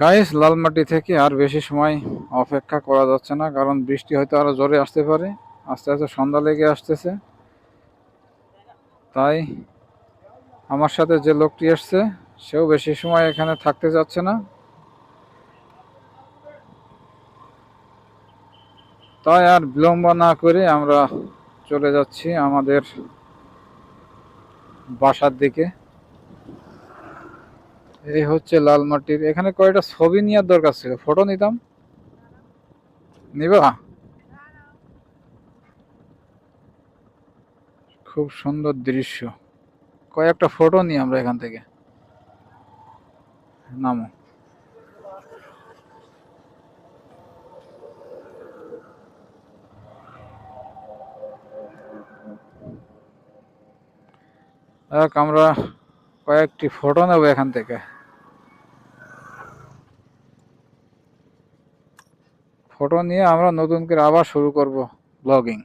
Guys লালমাটি থেকে আর বেশি সময় অপেক্ষা করা যাচ্ছে না, কারণ বৃষ্টি হয়তো আরও জোরে আসতে পারে। আস্তে আস্তে সন্ধ্যা লেগে আসতেছে। তাই আমার সাথে যে লোকটি এসছে, সেও বেশি সময় এখানে থাকতে যাচ্ছে না। তাই আর বিলম্ব না করে আমরা চলে যাচ্ছি আমাদের বাসার দিকে। এই হচ্ছে লাল মাটির। এখানে কয়টা ছবি নেওয়ার দরকার ছিল? ফটো নিতাম? নিবা? খুব সুন্দর দৃশ্য। কয়েকটা ফটো নিই আমরা এখান থেকে। নামো। আমরা কয়েকটি ফটো নেব এখান থেকে। ফটো নিয়ে আমরা নতুন করে আবার শুরু করব ব্লগিং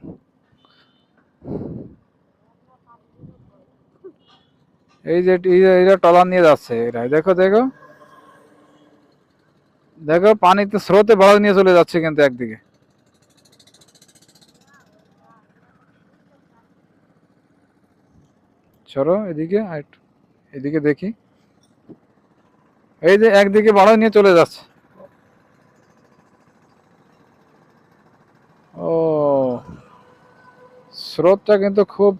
এই যে, এই যে- এরা টলার নিয়ে যাচ্ছে এরা। দেখো দেখো। দেখো, পানিতে স্রোতে বাড়ি নিয়ে চলে যাচ্ছে কিন্তু একদিকে। চলো এদিকে আর একটু এদিকে দেখি। এই যে একদিকে বাড়া নিয়ে চলে যাচ্ছে। ও, স্রোতটা কিন্তু খুব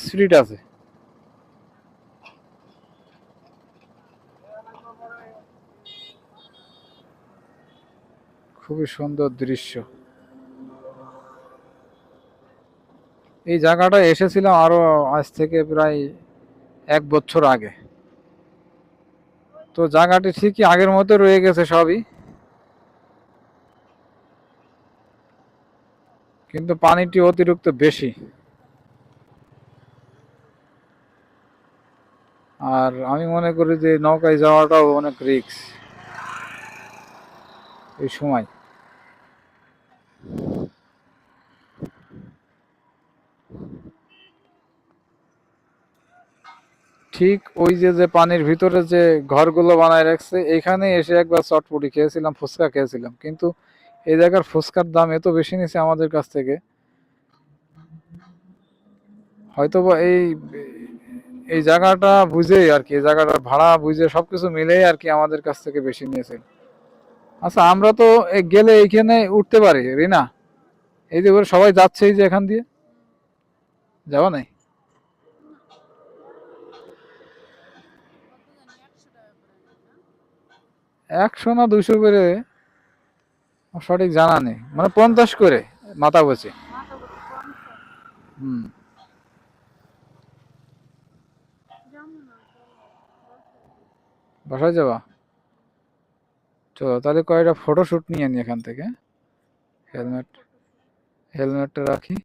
স্পিড আছে। খুবই সুন্দর দৃশ্য। এই জায়গাটা এসেছিলাম আরও আজ থেকে প্রায় এক বছর আগে। তো জায়গাটি ঠিকই আগের মতো রয়ে গেছে সবই। কিন্তু পানিটি অতিরিক্ত বেশি। আর আমি মনে করি যে নৌকায় যাওয়াটাও অনেক রিস্ক। এই সময়। ঠিক ওই যে যে পানির ভিতরে যে ঘরগুলো বানায় রাখছে এখানে এসে একবার চটপটি খেয়েছিলাম, ফুচকা খেয়েছিলাম। কিন্তু এই জায়গার ফুচকার দাম এত বেশি নিছে আমাদের কাছ থেকে। হয়তো বা এই এই জায়গাটা বুঝেই আর কি, এই জায়গাটার ভাড়া বুঝে সবকিছু মিলেই আর কি আমাদের কাছ থেকে বেশি নিয়েছে। আচ্ছা আমরা তো গেলে এইখানে উঠতে পারি, রিনা? এই যে সবাই যাচ্ছে এই যে এখান দিয়ে? যাওয়া নাই? একশো না দুশো করে সঠিক জানা নেই। মানে পঞ্চাশ করে মাথা বসে হুম। বাসায় যাবা? চলো, তাহলে কয়েকটা ফটো শুট নিয়ে নি এখান থেকে। হেলমেট হেলমেটটা রাখি।